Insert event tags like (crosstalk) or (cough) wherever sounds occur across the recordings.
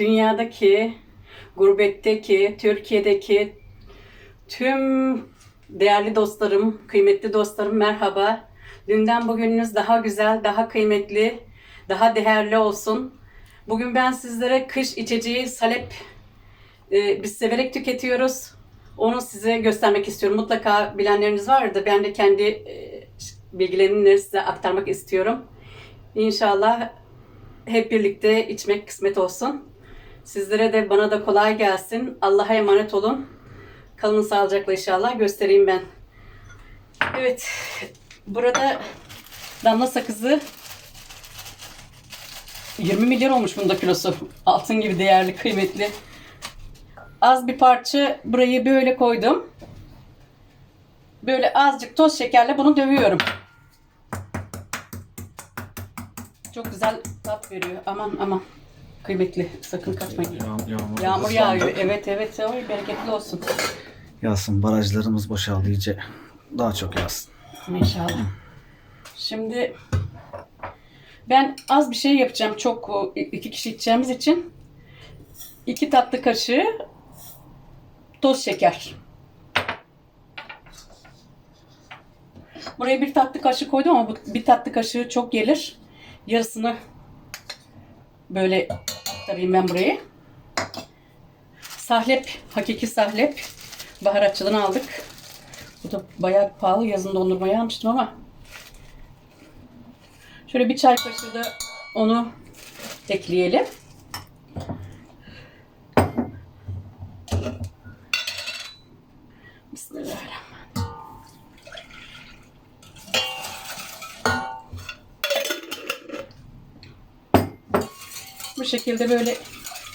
dünyadaki, gurbetteki, Türkiye'deki tüm değerli dostlarım, kıymetli dostlarım merhaba. Dünden bugününüz daha güzel, daha kıymetli, daha değerli olsun. Bugün ben sizlere kış içeceği salep e, biz severek tüketiyoruz. Onu size göstermek istiyorum. Mutlaka bilenleriniz vardı. Ben de kendi e, bilgilerimi size aktarmak istiyorum. İnşallah hep birlikte içmek kısmet olsun. Sizlere de bana da kolay gelsin. Allah'a emanet olun. Kalın sağlıcakla inşallah göstereyim ben. Evet. Burada damla sakızı 20 milyar olmuş bunda kilosu. Altın gibi değerli, kıymetli. Az bir parça burayı böyle koydum. Böyle azıcık toz şekerle bunu dövüyorum. Çok güzel tat veriyor. Aman aman. Kıymetli. Sakın kaçmayın. Yağ- yağmur, Yağmur ıslandı. yağıyor. Evet evet. Oy, bereketli olsun. Yağsın barajlarımız boşaldı iyice. Daha çok yağsın. İnşallah. Şimdi ben az bir şey yapacağım. Çok iki kişi içeceğimiz için iki tatlı kaşığı toz şeker. Buraya bir tatlı kaşığı koydum ama bu bir tatlı kaşığı çok gelir. Yarısını böyle aktarayım ben buraya. Sahlep, hakiki sahlep. Baharatçıdan aldık. Bu da bayağı pahalı. Yazın dondurmayı almıştım ama. Şöyle bir çay kaşığı da onu ekleyelim. Bismillahirrahmanirrahim. Şekilde böyle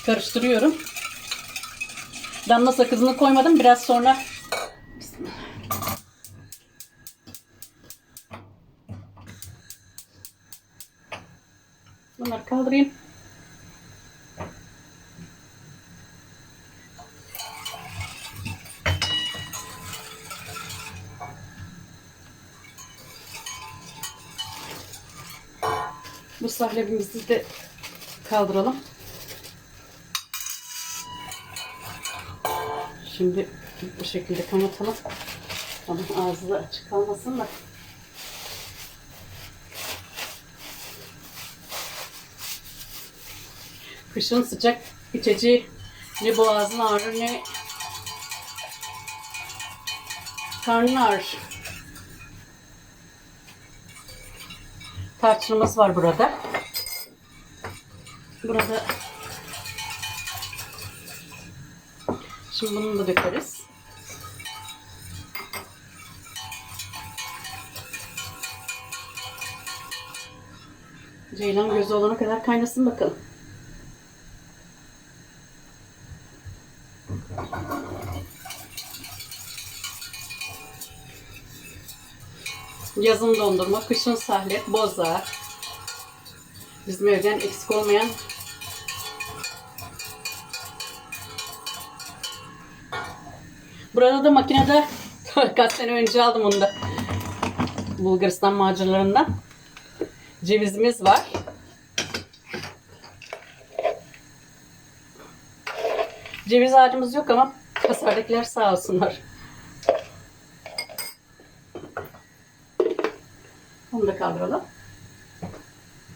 karıştırıyorum. Damla sakızını koymadım. Biraz sonra Bunları kaldırayım. Bu sahlebimizi de kaldıralım. Şimdi bu şekilde kaynatalım. Ama ağzı da açık kalmasın da. Kışın sıcak içeceği ne boğazın ağrır ne karnın ağrır. Tarçınımız var burada. Burada Şimdi bunu da dökeriz. Ceylan gözü olana kadar kaynasın bakalım. Yazın dondurma, kışın sahlep, boza. Bizim evden eksik olmayan Burada da makinede (laughs) kaç sene önce aldım onu da. Bulgaristan maceralarından. Cevizimiz var. Ceviz ağacımız yok ama kasardakiler sağ olsunlar. Onu da kaldıralım.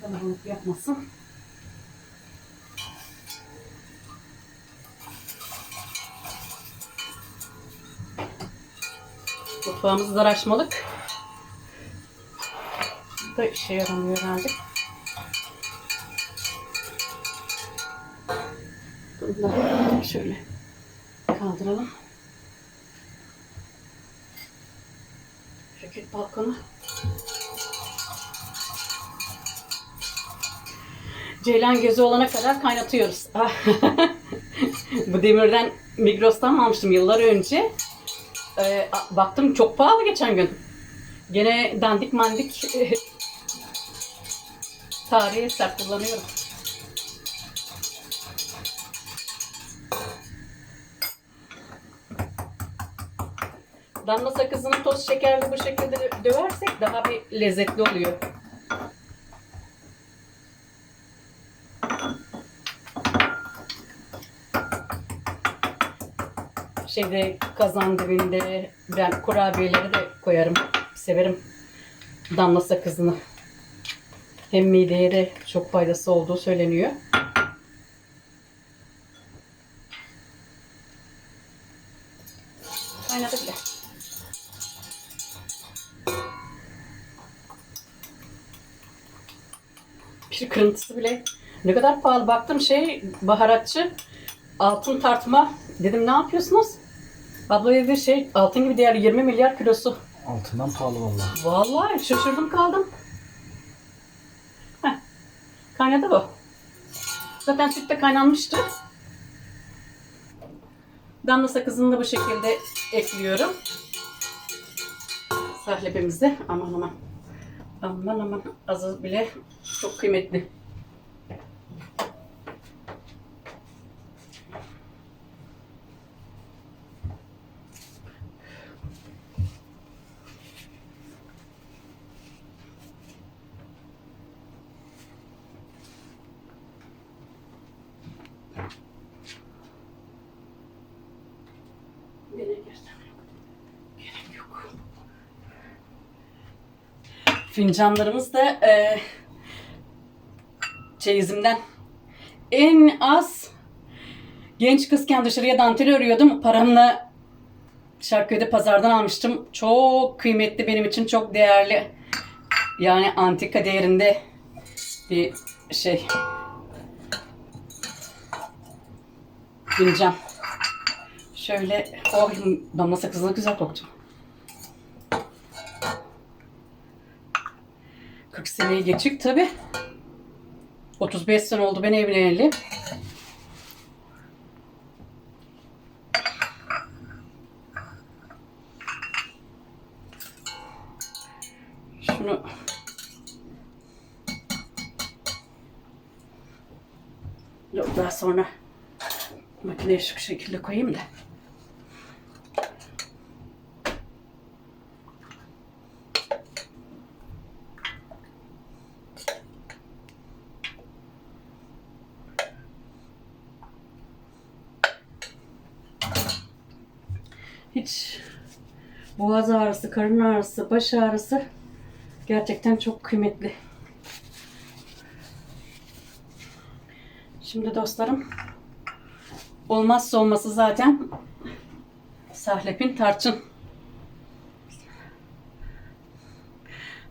Kalabalık yapmasın. Mutfağımız dar açmalık. Da işe yaramıyor herhalde. Bunları şöyle kaldıralım. Şöyle balkonu. Ceylan gözü olana kadar kaynatıyoruz. (laughs) Bu demirden Migros'tan mı almıştım yıllar önce. A- baktım çok pahalı geçen gün. Gene dandik mandik (laughs) tarihi eser kullanıyorum. Damla sakızını toz şekerli bu şekilde dö- döversek daha bir lezzetli oluyor. Şeyde kazan dibinde ben kurabiyeleri de koyarım. Severim damla sakızını. Hem mideye de çok faydası olduğu söyleniyor. Kaynadı bile. Bir kırıntısı bile ne kadar pahalı. Baktım şey baharatçı altın tartma. Dedim ne yapıyorsunuz? Abla dedi şey altın gibi değerli 20 milyar kilosu. Altından pahalı vallahi. Vallahi şaşırdım kaldım. Heh. Kaynadı bu. Zaten süt de kaynanmıştı. Damla sakızını da bu şekilde ekliyorum. Sahlebimizi. Aman aman. Aman aman. Azı bile çok kıymetli. Gerek yok. Gerek yok. Fincanlarımız da e, çeyizimden. En az genç kızken dışarıya dantel örüyordum. Paramla Şarköy'de pazardan almıştım. Çok kıymetli benim için çok değerli. Yani antika değerinde bir şey. Fincan. Şöyle, oh damla sakızını güzel koktu. 40 seneyi geçik tabi. 35 sene oldu ben evleneli. Şunu Yok daha sonra makineye şu şekilde koyayım da. Boğaz ağrısı, karın ağrısı, baş ağrısı gerçekten çok kıymetli. Şimdi dostlarım olmazsa olması zaten sahlepin tarçın.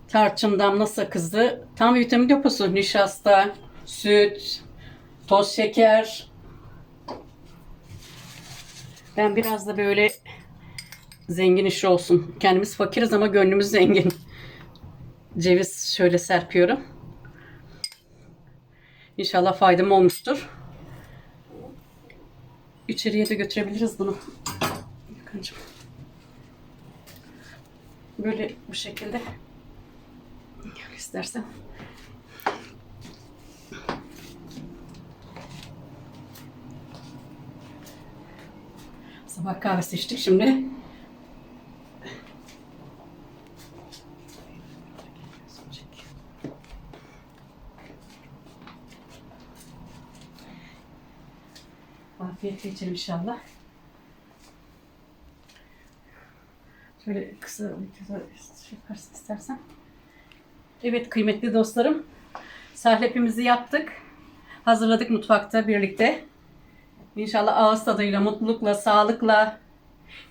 Tarçın damla sakızı, tam vitamin deposu, nişasta, süt, toz şeker. Ben biraz da böyle zengin iş olsun. Kendimiz fakiriz ama gönlümüz zengin. Ceviz şöyle serpiyorum. İnşallah faydam olmuştur. İçeriye de götürebiliriz bunu. Böyle bu şekilde. Gel istersen. Sabah kahvesi içtik şimdi. Afiyetle içelim inşallah. Şöyle kısa şey yaparsın istersen. Evet kıymetli dostlarım. Sahlepimizi yaptık. Hazırladık mutfakta birlikte. İnşallah ağız tadıyla, mutlulukla, sağlıkla,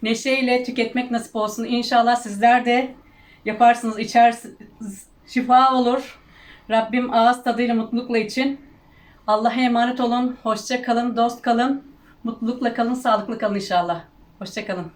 neşeyle tüketmek nasip olsun. İnşallah sizler de yaparsınız, içersiniz. Şifa olur. Rabbim ağız tadıyla, mutlulukla için. Allah'a emanet olun. Hoşça kalın, dost kalın. Mutlulukla kalın, sağlıklı kalın inşallah. Hoşça kalın.